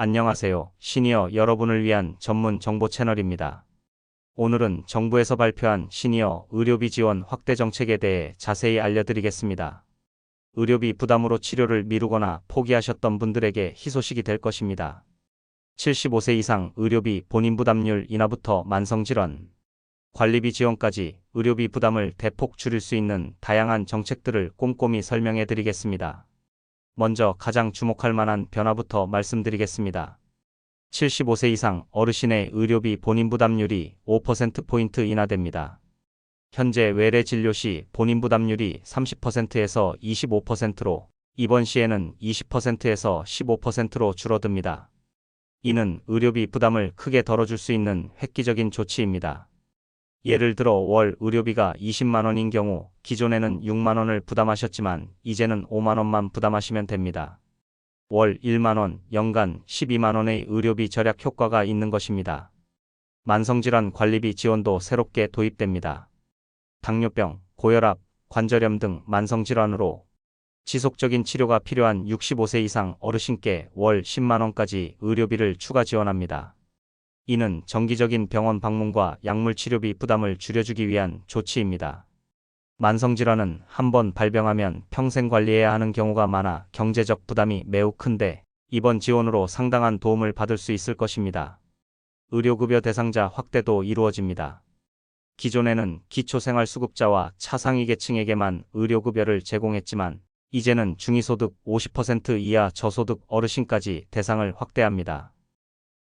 안녕하세요. 시니어 여러분을 위한 전문 정보 채널입니다. 오늘은 정부에서 발표한 시니어 의료비 지원 확대 정책에 대해 자세히 알려드리겠습니다. 의료비 부담으로 치료를 미루거나 포기하셨던 분들에게 희소식이 될 것입니다. 75세 이상 의료비 본인 부담률 인하부터 만성질환, 관리비 지원까지 의료비 부담을 대폭 줄일 수 있는 다양한 정책들을 꼼꼼히 설명해 드리겠습니다. 먼저 가장 주목할 만한 변화부터 말씀드리겠습니다. 75세 이상 어르신의 의료비 본인 부담률이 5%포인트 인하됩니다. 현재 외래 진료 시 본인 부담률이 30%에서 25%로 이번 시에는 20%에서 15%로 줄어듭니다. 이는 의료비 부담을 크게 덜어줄 수 있는 획기적인 조치입니다. 예를 들어 월 의료비가 20만원인 경우 기존에는 6만원을 부담하셨지만 이제는 5만원만 부담하시면 됩니다. 월 1만원, 연간 12만원의 의료비 절약 효과가 있는 것입니다. 만성질환 관리비 지원도 새롭게 도입됩니다. 당뇨병, 고혈압, 관절염 등 만성질환으로 지속적인 치료가 필요한 65세 이상 어르신께 월 10만원까지 의료비를 추가 지원합니다. 이는 정기적인 병원 방문과 약물 치료비 부담을 줄여주기 위한 조치입니다. 만성질환은 한번 발병하면 평생 관리해야 하는 경우가 많아 경제적 부담이 매우 큰데 이번 지원으로 상당한 도움을 받을 수 있을 것입니다. 의료급여 대상자 확대도 이루어집니다. 기존에는 기초생활수급자와 차상위 계층에게만 의료급여를 제공했지만 이제는 중위소득 50% 이하 저소득 어르신까지 대상을 확대합니다.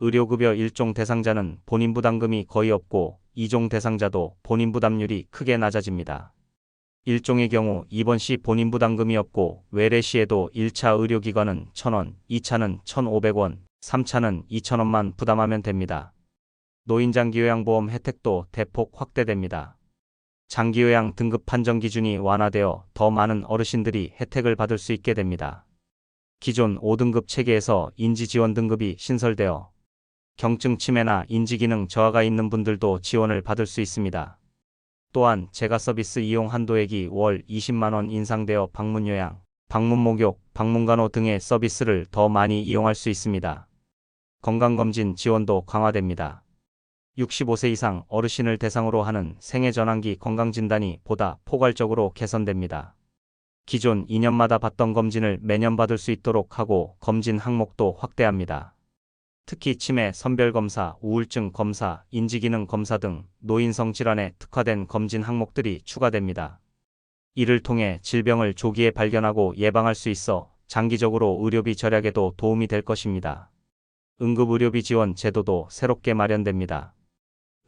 의료급여 1종 대상자는 본인 부담금이 거의 없고 2종 대상자도 본인 부담률이 크게 낮아집니다. 1종의 경우 입원 시 본인 부담금이 없고 외래 시에도 1차 의료기관은 1000원, 2차는 1500원, 3차는 2000원만 부담하면 됩니다. 노인장기요양보험 혜택도 대폭 확대됩니다. 장기요양 등급 판정 기준이 완화되어 더 많은 어르신들이 혜택을 받을 수 있게 됩니다. 기존 5등급 체계에서 인지지원 등급이 신설되어 경증 치매나 인지기능 저하가 있는 분들도 지원을 받을 수 있습니다. 또한 제가 서비스 이용 한도액이 월 20만원 인상되어 방문 요양, 방문 목욕, 방문 간호 등의 서비스를 더 많이 이용할 수 있습니다. 건강검진 지원도 강화됩니다. 65세 이상 어르신을 대상으로 하는 생애 전환기 건강진단이 보다 포괄적으로 개선됩니다. 기존 2년마다 받던 검진을 매년 받을 수 있도록 하고 검진 항목도 확대합니다. 특히 치매, 선별검사, 우울증 검사, 인지기능 검사 등 노인성 질환에 특화된 검진 항목들이 추가됩니다. 이를 통해 질병을 조기에 발견하고 예방할 수 있어 장기적으로 의료비 절약에도 도움이 될 것입니다. 응급의료비 지원 제도도 새롭게 마련됩니다.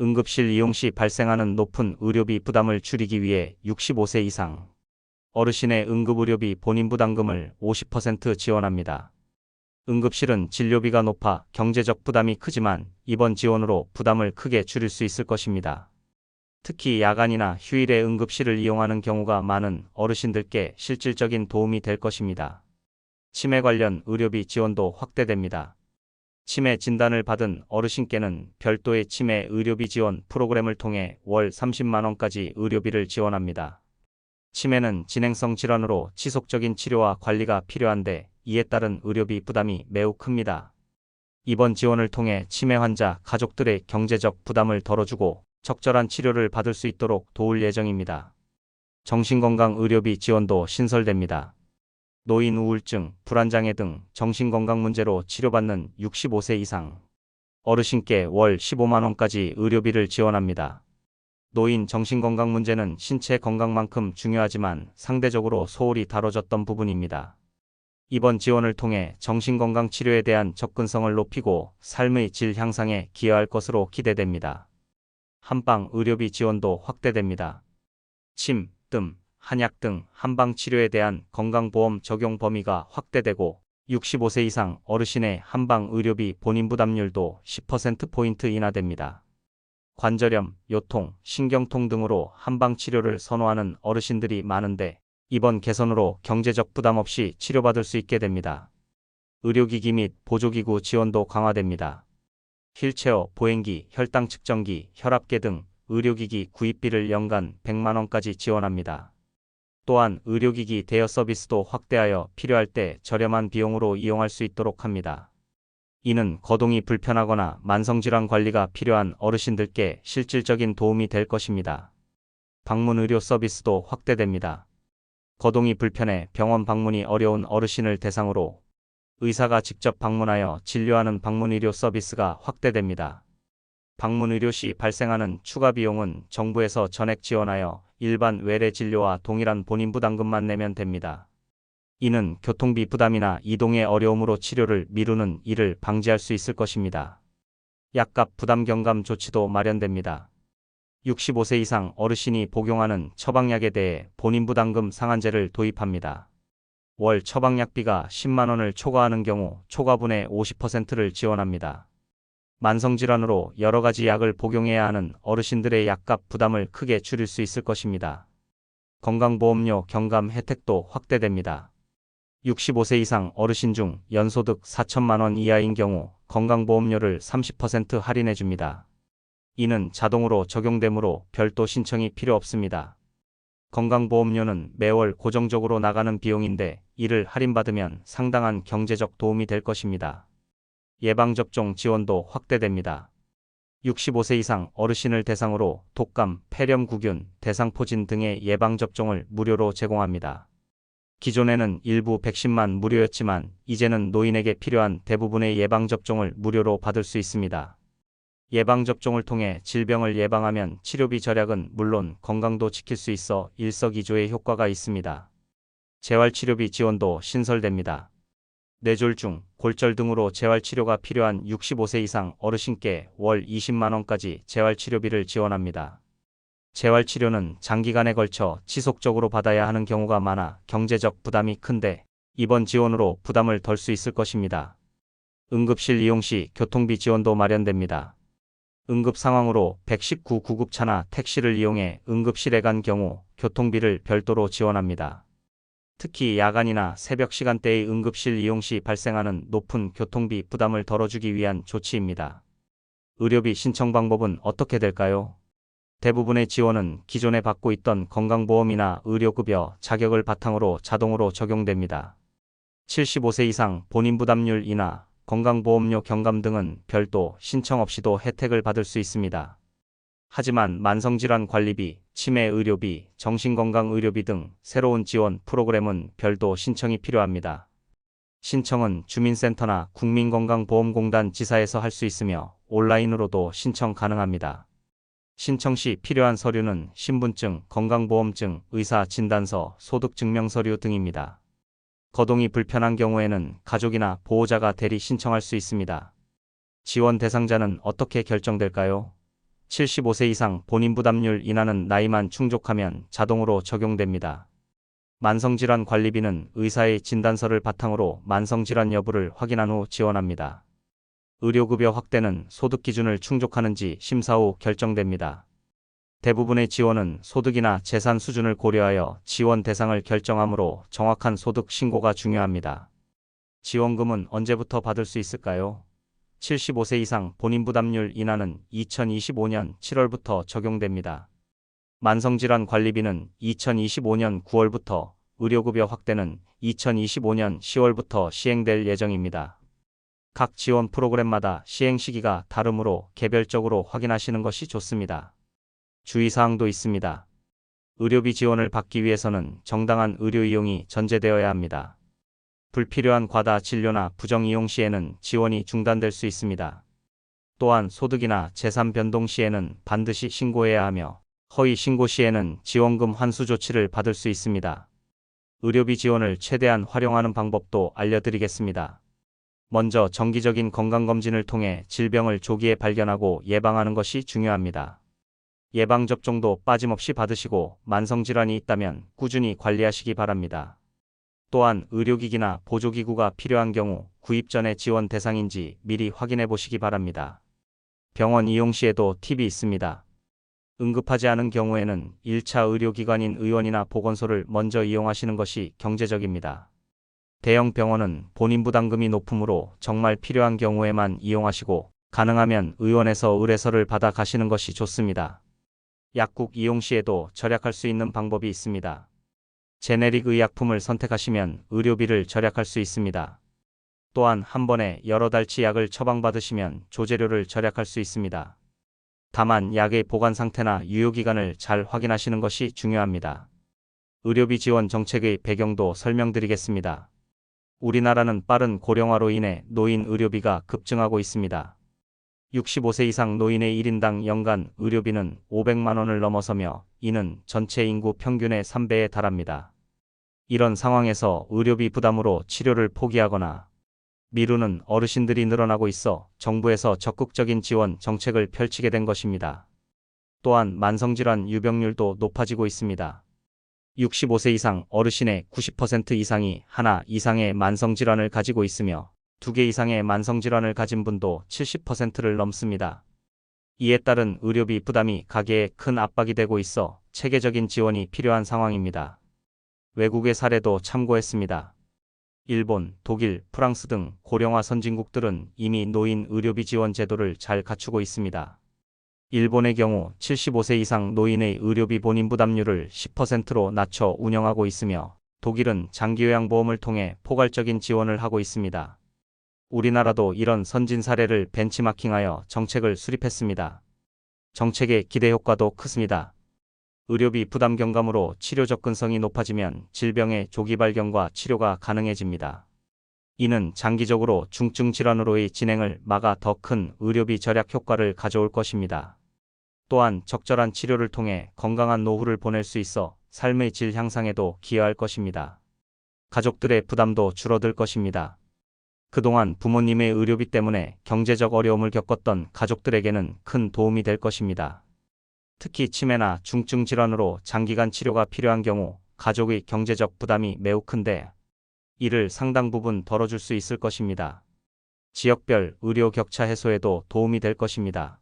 응급실 이용 시 발생하는 높은 의료비 부담을 줄이기 위해 65세 이상 어르신의 응급의료비 본인 부담금을 50% 지원합니다. 응급실은 진료비가 높아 경제적 부담이 크지만 이번 지원으로 부담을 크게 줄일 수 있을 것입니다. 특히 야간이나 휴일에 응급실을 이용하는 경우가 많은 어르신들께 실질적인 도움이 될 것입니다. 치매 관련 의료비 지원도 확대됩니다. 치매 진단을 받은 어르신께는 별도의 치매 의료비 지원 프로그램을 통해 월 30만원까지 의료비를 지원합니다. 치매는 진행성 질환으로 지속적인 치료와 관리가 필요한데 이에 따른 의료비 부담이 매우 큽니다. 이번 지원을 통해 치매 환자 가족들의 경제적 부담을 덜어주고 적절한 치료를 받을 수 있도록 도울 예정입니다. 정신건강 의료비 지원도 신설됩니다. 노인 우울증, 불안장애 등 정신건강 문제로 치료받는 65세 이상 어르신께 월 15만원까지 의료비를 지원합니다. 노인 정신건강 문제는 신체 건강만큼 중요하지만 상대적으로 소홀히 다뤄졌던 부분입니다. 이번 지원을 통해 정신건강 치료에 대한 접근성을 높이고 삶의 질 향상에 기여할 것으로 기대됩니다. 한방 의료비 지원도 확대됩니다. 침, 뜸, 한약 등 한방 치료에 대한 건강보험 적용 범위가 확대되고 65세 이상 어르신의 한방 의료비 본인 부담률도 10%포인트 인하됩니다. 관절염, 요통, 신경통 등으로 한방 치료를 선호하는 어르신들이 많은데 이번 개선으로 경제적 부담 없이 치료받을 수 있게 됩니다. 의료기기 및 보조기구 지원도 강화됩니다. 휠체어, 보행기, 혈당 측정기, 혈압계 등 의료기기 구입비를 연간 100만원까지 지원합니다. 또한 의료기기 대여 서비스도 확대하여 필요할 때 저렴한 비용으로 이용할 수 있도록 합니다. 이는 거동이 불편하거나 만성질환 관리가 필요한 어르신들께 실질적인 도움이 될 것입니다. 방문 의료 서비스도 확대됩니다. 거동이 불편해 병원 방문이 어려운 어르신을 대상으로 의사가 직접 방문하여 진료하는 방문 의료 서비스가 확대됩니다. 방문 의료 시 발생하는 추가 비용은 정부에서 전액 지원하여 일반 외래 진료와 동일한 본인 부담금만 내면 됩니다. 이는 교통비 부담이나 이동의 어려움으로 치료를 미루는 일을 방지할 수 있을 것입니다. 약값 부담 경감 조치도 마련됩니다. 65세 이상 어르신이 복용하는 처방약에 대해 본인 부담금 상한제를 도입합니다. 월 처방약비가 10만 원을 초과하는 경우 초과분의 50%를 지원합니다. 만성질환으로 여러 가지 약을 복용해야 하는 어르신들의 약값 부담을 크게 줄일 수 있을 것입니다. 건강보험료 경감 혜택도 확대됩니다. 65세 이상 어르신 중 연소득 4천만 원 이하인 경우 건강보험료를 30% 할인해 줍니다. 이는 자동으로 적용되므로 별도 신청이 필요 없습니다. 건강보험료는 매월 고정적으로 나가는 비용인데 이를 할인받으면 상당한 경제적 도움이 될 것입니다. 예방접종 지원도 확대됩니다. 65세 이상 어르신을 대상으로 독감, 폐렴구균, 대상포진 등의 예방접종을 무료로 제공합니다. 기존에는 일부 백신만 무료였지만 이제는 노인에게 필요한 대부분의 예방접종을 무료로 받을 수 있습니다. 예방접종을 통해 질병을 예방하면 치료비 절약은 물론 건강도 지킬 수 있어 일석이조의 효과가 있습니다. 재활치료비 지원도 신설됩니다. 뇌졸중, 골절 등으로 재활치료가 필요한 65세 이상 어르신께 월 20만원까지 재활치료비를 지원합니다. 재활치료는 장기간에 걸쳐 지속적으로 받아야 하는 경우가 많아 경제적 부담이 큰데 이번 지원으로 부담을 덜 수 있을 것입니다. 응급실 이용 시 교통비 지원도 마련됩니다. 응급 상황으로 119 구급차나 택시를 이용해 응급실에 간 경우 교통비를 별도로 지원합니다. 특히 야간이나 새벽 시간대의 응급실 이용 시 발생하는 높은 교통비 부담을 덜어주기 위한 조치입니다. 의료비 신청 방법은 어떻게 될까요? 대부분의 지원은 기존에 받고 있던 건강보험이나 의료급여 자격을 바탕으로 자동으로 적용됩니다. 75세 이상 본인 부담률 인하, 건강보험료 경감 등은 별도 신청 없이도 혜택을 받을 수 있습니다. 하지만 만성질환 관리비, 치매 의료비, 정신건강 의료비 등 새로운 지원 프로그램은 별도 신청이 필요합니다. 신청은 주민센터나 국민건강보험공단 지사에서 할 수 있으며 온라인으로도 신청 가능합니다. 신청 시 필요한 서류는 신분증, 건강보험증, 의사 진단서, 소득증명서류 등입니다. 거동이 불편한 경우에는 가족이나 보호자가 대리 신청할 수 있습니다. 지원 대상자는 어떻게 결정될까요? 75세 이상 본인 부담률 인하는 나이만 충족하면 자동으로 적용됩니다. 만성질환 관리비는 의사의 진단서를 바탕으로 만성질환 여부를 확인한 후 지원합니다. 의료급여 확대는 소득 기준을 충족하는지 심사 후 결정됩니다. 대부분의 지원은 소득이나 재산 수준을 고려하여 지원 대상을 결정하므로 정확한 소득 신고가 중요합니다. 지원금은 언제부터 받을 수 있을까요? 75세 이상 본인 부담률 인하는 2025년 7월부터 적용됩니다. 만성질환 관리비는 2025년 9월부터, 의료급여 확대는 2025년 10월부터 시행될 예정입니다. 각 지원 프로그램마다 시행 시기가 다르므로 개별적으로 확인하시는 것이 좋습니다. 주의사항도 있습니다. 의료비 지원을 받기 위해서는 정당한 의료 이용이 전제되어야 합니다. 불필요한 과다 진료나 부정 이용 시에는 지원이 중단될 수 있습니다. 또한 소득이나 재산 변동 시에는 반드시 신고해야 하며 허위 신고 시에는 지원금 환수 조치를 받을 수 있습니다. 의료비 지원을 최대한 활용하는 방법도 알려드리겠습니다. 먼저 정기적인 건강검진을 통해 질병을 조기에 발견하고 예방하는 것이 중요합니다. 예방접종도 빠짐없이 받으시고 만성질환이 있다면 꾸준히 관리하시기 바랍니다. 또한 의료기기나 보조기구가 필요한 경우 구입 전에 지원 대상인지 미리 확인해 보시기 바랍니다. 병원 이용 시에도 팁이 있습니다. 응급하지 않은 경우에는 1차 의료기관인 의원이나 보건소를 먼저 이용하시는 것이 경제적입니다. 대형 병원은 본인 부담금이 높으므로 정말 필요한 경우에만 이용하시고 가능하면 의원에서 의뢰서를 받아 가시는 것이 좋습니다. 약국 이용 시에도 절약할 수 있는 방법이 있습니다. 제네릭 의약품을 선택하시면 의료비를 절약할 수 있습니다. 또한 한 번에 여러 달치 약을 처방받으시면 조제료를 절약할 수 있습니다. 다만 약의 보관 상태나 유효기간을 잘 확인하시는 것이 중요합니다. 의료비 지원 정책의 배경도 설명드리겠습니다. 우리나라는 빠른 고령화로 인해 노인 의료비가 급증하고 있습니다. 65세 이상 노인의 1인당 연간 의료비는 500만 원을 넘어서며 이는 전체 인구 평균의 3배에 달합니다. 이런 상황에서 의료비 부담으로 치료를 포기하거나 미루는 어르신들이 늘어나고 있어 정부에서 적극적인 지원 정책을 펼치게 된 것입니다. 또한 만성질환 유병률도 높아지고 있습니다. 65세 이상 어르신의 90% 이상이 하나 이상의 만성질환을 가지고 있으며 두 개 이상의 만성질환을 가진 분도 70%를 넘습니다. 이에 따른 의료비 부담이 가계에 큰 압박이 되고 있어 체계적인 지원이 필요한 상황입니다. 외국의 사례도 참고했습니다. 일본, 독일, 프랑스 등 고령화 선진국들은 이미 노인 의료비 지원 제도를 잘 갖추고 있습니다. 일본의 경우 75세 이상 노인의 의료비 본인 부담률을 10%로 낮춰 운영하고 있으며 독일은 장기요양보험을 통해 포괄적인 지원을 하고 있습니다. 우리나라도 이런 선진 사례를 벤치마킹하여 정책을 수립했습니다. 정책의 기대 효과도 크습니다. 의료비 부담 경감으로 치료 접근성이 높아지면 질병의 조기 발견과 치료가 가능해집니다. 이는 장기적으로 중증 질환으로의 진행을 막아 더 큰 의료비 절약 효과를 가져올 것입니다. 또한 적절한 치료를 통해 건강한 노후를 보낼 수 있어 삶의 질 향상에도 기여할 것입니다. 가족들의 부담도 줄어들 것입니다. 그동안 부모님의 의료비 때문에 경제적 어려움을 겪었던 가족들에게는 큰 도움이 될 것입니다. 특히 치매나 중증 질환으로 장기간 치료가 필요한 경우 가족의 경제적 부담이 매우 큰데 이를 상당 부분 덜어줄 수 있을 것입니다. 지역별 의료 격차 해소에도 도움이 될 것입니다.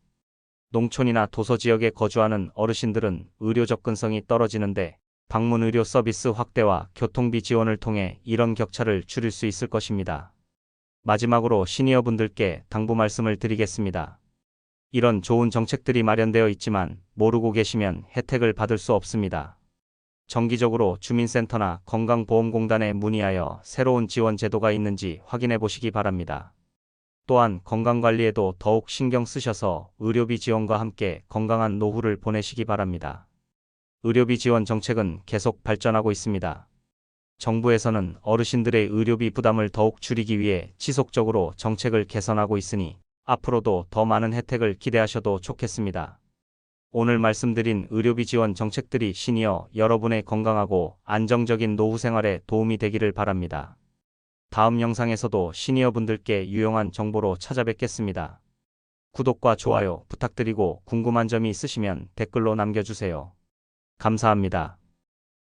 농촌이나 도서 지역에 거주하는 어르신들은 의료 접근성이 떨어지는데 방문 의료 서비스 확대와 교통비 지원을 통해 이런 격차를 줄일 수 있을 것입니다. 마지막으로 시니어분들께 당부 말씀을 드리겠습니다. 이런 좋은 정책들이 마련되어 있지만 모르고 계시면 혜택을 받을 수 없습니다. 정기적으로 주민센터나 건강보험공단에 문의하여 새로운 지원 제도가 있는지 확인해 보시기 바랍니다. 또한 건강관리에도 더욱 신경 쓰셔서 의료비 지원과 함께 건강한 노후를 보내시기 바랍니다. 의료비 지원 정책은 계속 발전하고 있습니다. 정부에서는 어르신들의 의료비 부담을 더욱 줄이기 위해 지속적으로 정책을 개선하고 있으니 앞으로도 더 많은 혜택을 기대하셔도 좋겠습니다. 오늘 말씀드린 의료비 지원 정책들이 시니어 여러분의 건강하고 안정적인 노후 생활에 도움이 되기를 바랍니다. 다음 영상에서도 시니어 분들께 유용한 정보로 찾아뵙겠습니다. 구독과 좋아요 부탁드리고 궁금한 점이 있으시면 댓글로 남겨주세요. 감사합니다.